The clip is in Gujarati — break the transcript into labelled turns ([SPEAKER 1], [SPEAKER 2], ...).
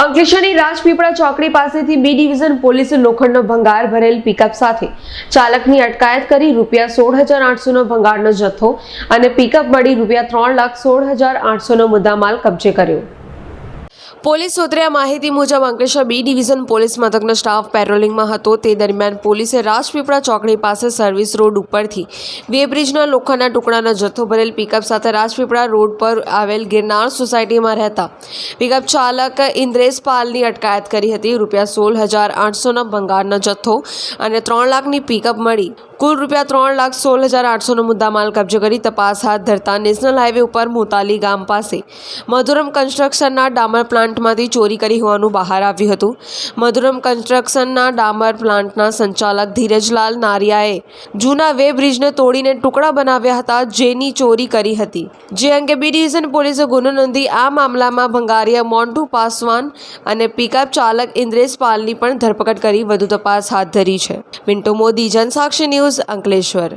[SPEAKER 1] અંકલેશ્વરની રાજપીપળા ચોકડી પાસેથી બી ડિવિઝન પોલીસે લોખંડનો ભંગાર ભરેલ પિકઅપ સાથે ચાલકની અટકાયત કરી રૂપિયા સોળ હજાર આઠસોનો ભંગારનો જથ્થો અને પિકઅપ મળી રૂપિયા ત્રણ લાખ સોળ હજાર આઠસોનો મુદ્દામાલ કબજે કર્યો. પોલીસ સૂત્રે માહિતી મુજબ અંકલેશ્વર બી ડિવિઝન પોલીસ મથકનો સ્ટાફ પેટ્રોલિંગમાં હતો. તે દરમિયાન પોલીસે રાજપીપળા ચોકડી પાસે સર્વિસ રોડ ઉપરથી વેબ્રિજના લોખંડના ટુકડાનો જથ્થો ભરેલ પિકઅપ સાથે રાજપીપળા રોડ પર આવેલ ગિરનાર સોસાયટીમાં રહેતા પિકઅપ ચાલક ઇન્દ્રેશ પાલની અટકાયત કરી હતી. રૂપિયા સોળ હજાર આઠસોના ભંગારનો જથ્થો અને ત્રણ લાખની પિકઅપ મળી કુલ રૂપિયા ત્રણ લાખ સોળ હજાર આઠસોનો મુદ્દામાલ કબજે કરી તપાસ હાથ ધરતા નેશનલ હાઈવે ઉપર મોતાલી ગામ પાસે મધુરમ કન્સ્ટ્રક્શનના ડામર પ્લાન્ટમાંથી ચોરી કરી હોવાનું બહાર આવ્યું હતું. મધુરમ કન્સ્ટ્રક્શનના ડામર પ્લાન્ટના સંચાલક ધીરજલાલ નારિયાએ જૂના વે બ્રિજને તોડીને ટુકડા બનાવ્યા હતા જેની ચોરી કરી હતી. જે અંગે બી ડિવિઝન પોલીસે ગુનો નોંધી આ મામલામાં ભંગારીયા મોન્ટુ પાસવાન અને પિકઅપ ચાલક ઇન્દ્રેશ પાલની પણ ધરપકડ કરી વધુ તપાસ હાથ ધરી છે. મિન્ટો મોદી, જનસાક્ષી ન્યૂઝ અંકલેશ્વર.